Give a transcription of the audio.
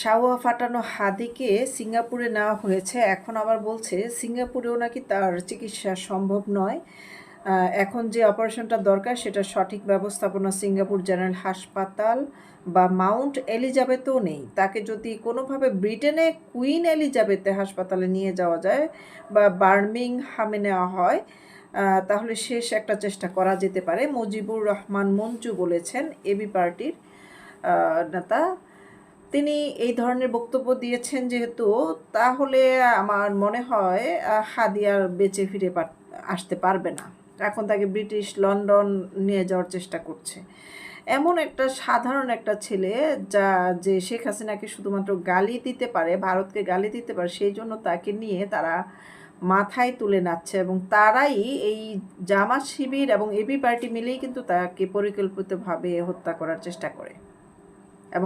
শাওয়া ফাটানো হাদিকে সিঙ্গাপুরে নেওয়া হয়েছে। এখন আবার বলছে, সিঙ্গাপুরেও নাকি তার চিকিৎসা সম্ভব নয়। এখন যে অপারেশনটা দরকার, সেটা সঠিক ব্যবস্থাপনা সিঙ্গাপুর জেনারেল হাসপাতাল বা মাউন্ট এলিজাবেথও নেই। তাকে যদি কোনোভাবে ব্রিটেনে কুইন এলিজাবেথে হাসপাতালে নিয়ে যাওয়া যায় বা বার্মিংহামে নেওয়া হয় তাহলে শেষ একটা চেষ্টা করা যেতে পারে। মুজিবুর রহমান মঞ্জু বলেছেন এবি পার্টির নেতা। তিনি এই ধরনের বক্তব্য দিয়েছেন যেহেতু, তাহলে আমার মনে হয় হাদিয়ার বেঁচে ফিরে আসতে পারবে না। এখন তাকে ব্রিটিশ লন্ডন নিয়ে যাওয়ার চেষ্টা করছে। এমন একটা সাধারণ একটা ছেলে যা, যে শেখ হাসিনাকে শুধুমাত্র গালি দিতে পারে, ভারতকে গালি দিতে পারে, সেই জন্য তাকে নিয়ে তারা মাথায় তুলে নাচছে এবং তারাই এই জামাত শিবির এবং এবি পার্টি মিলেই কিন্তু তাকে পরিকল্পিতভাবে হত্যা করার চেষ্টা করে।